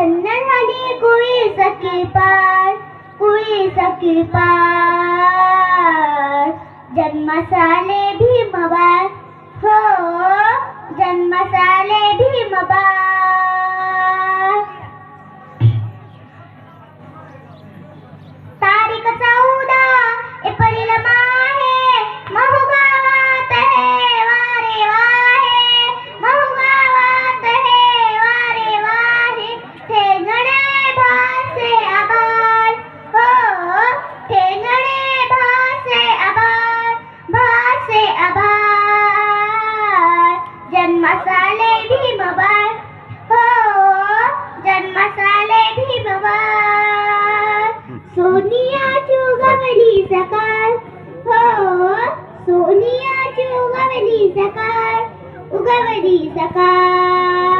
धन्य झाली कोई सके पार कोई सके पार। जन्मसाले भीमबाळ हो जन्मसाले भीमबाळ तारीख जन्मसाले बबर हो जन मसाले भी बबर। सोनिया चुगवली सकार हो सोनियाची चुगवली सकार उगवली सकाळ